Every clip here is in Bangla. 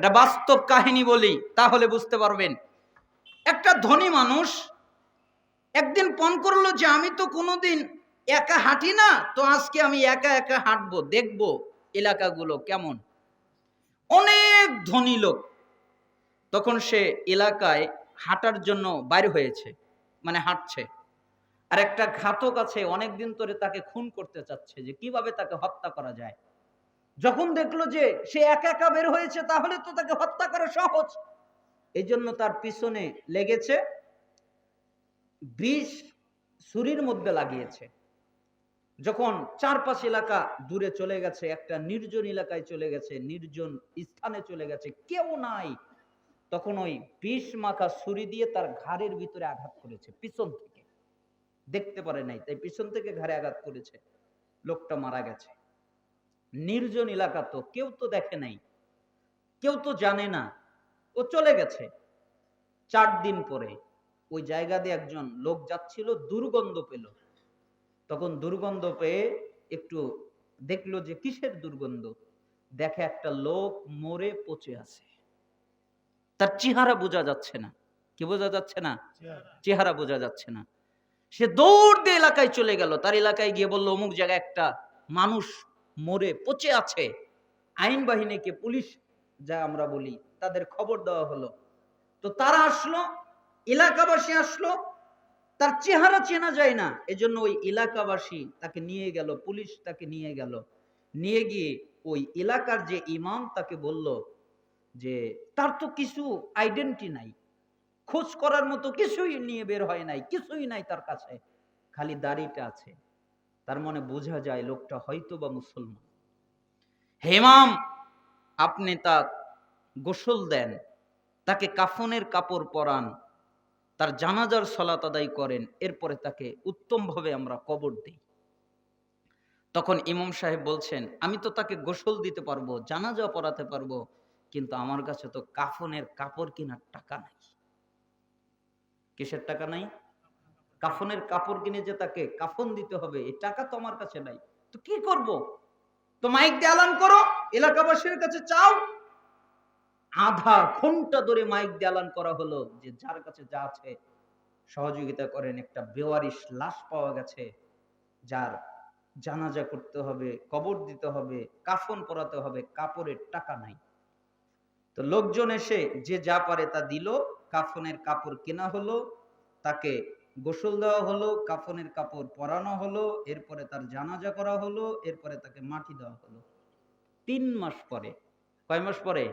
একটা বাস্তব কাহিনী বলি, তাহলে বুঝতে পারবেন। একটা ধনী মানুষ একদিন পণ করল যে, আমি তো কোনোদিন একা হাঁটি না, তো আজকে আমি একা একা হাঁটবো, দেখব এলাকাগুলো কেমন? অনেক ধনী লোক তখন সে এলাকায় হাঁটার জন্য বাইর হয়েছে মানে হাঁটছে। আর একটা ঘাতক আছে, অনেকদিন ধরে তাকে খুন করতে চাচ্ছে যে, কীভাবে তাকে হত্যা করা যায়? যখন দেখল যে সে একা একা বের হয়েছে, তাহলে তো তাকে হত্যা করা সহজ। এই জন্য তার পিছনে লেগেছে বিষ ছুরির মধ্যে লাগিয়েছে। যখন চারপাশ এলাকা দূরে চলে গেছে, একটা নির্জন এলাকায় চলে গেছে, নির্জন স্থানে চলে গেছে, কেউ নাই। তখন ওই বিষ মাখা ছুরি দিয়ে তার ঘাড়ের ভিতরে আঘাত করেছে, পিছন থেকে। দেখতে পারে নাই, তাই পিছন থেকে ঘাড়ে আঘাত করেছে। লোকটা মারা গেছে। নির্জন এলাকা তো, কেউ তো দেখে নাই। কেউ তো জানে না। ও চলে গেছে। চার দিন পরে ওই জায়গা দিয়ে একজন লোক যাচ্ছিল, দুর্গন্ধ পেল। তখন দুর্গন্ধ পেয়ে একটু দেখল যে কিসের দুর্গন্ধ? দেখে একটা লোক মরে পচে আছে। তার চেহারা বোঝা যাচ্ছে না। কি বোঝা যাচ্ছে না? চেহারা বোঝা যাচ্ছে না। সে দৌড় দিয়ে এলাকায় চলে গেল। তার এলাকায় গিয়ে বলল, অমুক জায়গায় একটা মানুষ মরে পচে আছে। আইন বাহিনীকে পুলিশ যা আমরা বলি, তাদের খবর দেওয়া হলো। তো তারা আসলো, এলাকাবাসী আসলো, তার চেহারা চেনা যায় না। এজন্য ওই এলাকাবাসী তাকে নিয়ে গেল, পুলিশ তাকে নিয়ে গেল। নিয়ে গিয়ে ওই এলাকার যে ইমাম তাকে বলল যে, তার তো কিছু আইডেন্টি নাই। খোঁজ করার মতো কিছুই নিয়ে বের হয় নাই, কিছুই নাই তার কাছে। খালি দাড়িটা আছে। তার মনে বোঝা যায় লোকটা হয়তো বা মুসলমান। হেমাম আপনি তার গোসল দেন, তাকে কাফনের কাপড় পরান, তার জানাজার সলাত আদায় করেন, এরপরে তাকে উত্তমভাবে আমরা কবর দিই। তখন ইমাম সাহেব বলছেন, আমি তো তাকে গোসল দিতে পারব, জানাজা পড়াতে পারব, কিন্তু আমার কাছে তো কাফনের কাপড় কেনার টাকা নাই। কিসের টাকা নাই? কাফনের কাপড় কিনে যে তাকে কাফন দিতে হবে, এই টাকা তো আমার কাছে নাই। তো কি করব? তো মাইক দিয়ে এলান করো, এলাকাবাসীর কাছে চাও। আধা ঘণ্টা ধরে মাইক দিয়ে এলান করা হলো যে যার কাছে যা আছে, সহযোগিতা করেন একটা বেওয়ারিশ লাশ পাওয়া গেছে, যার জানাজা করতে হবে, কবর দিতে হবে, কাফন পরাতে হবে, কাপড়ের টাকা নাই। তো লোকজন এসে যে যা পারে তা দিল, কাফনের কাপড় কেনা হলো, তাকে গোসল দেওয়া হলো, কাফনের কাপড় পরানো হলো, এরপরে তার জানাজা করা হলো, এরপরে তাকে মাটি দেওয়া হলো। তিন মাস পরে, কয় মাস পরে?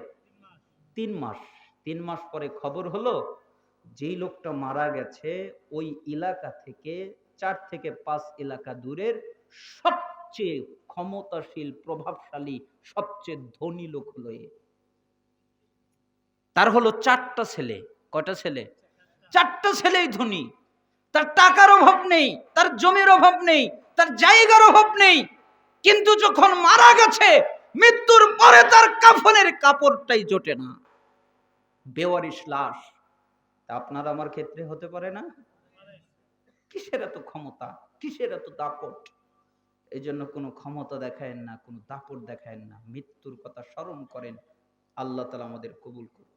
তিন মাস। তিন মাস পরে খবর হলো, যেই লোকটা মারা গেছে, ওই এলাকা থেকে চার থেকে পাঁচ এলাকা দূরের সবচেয়ে ক্ষমতাশীল, প্রভাবশালী, সবচেয়ে ধনী লোক হলো এ। তার হলো চারটা ছেলে। কটা ছেলে? চারটা ছেলেই ধনী। তার টাকার অভাব নেই, তার জমির অভাব নেই, তার জায়গার অভাব নেই। কিন্তু যখন মারা গেছে, মৃত্যুর পরে তার কাফনের কাপড়টাই জোটে না। বেওয়ারিশ লাশ আপনার আমার ক্ষেত্রে হতে পারে না? কিসের এত ক্ষমতা? কিসের এত দাপট? এই জন্য কোনো ক্ষমতা দেখায়েন না, কোনো দাপট দেখায়েন না। মৃত্যুর কথা স্মরণ করেন, আল্লাহ তালা আমাদের কবুল করুন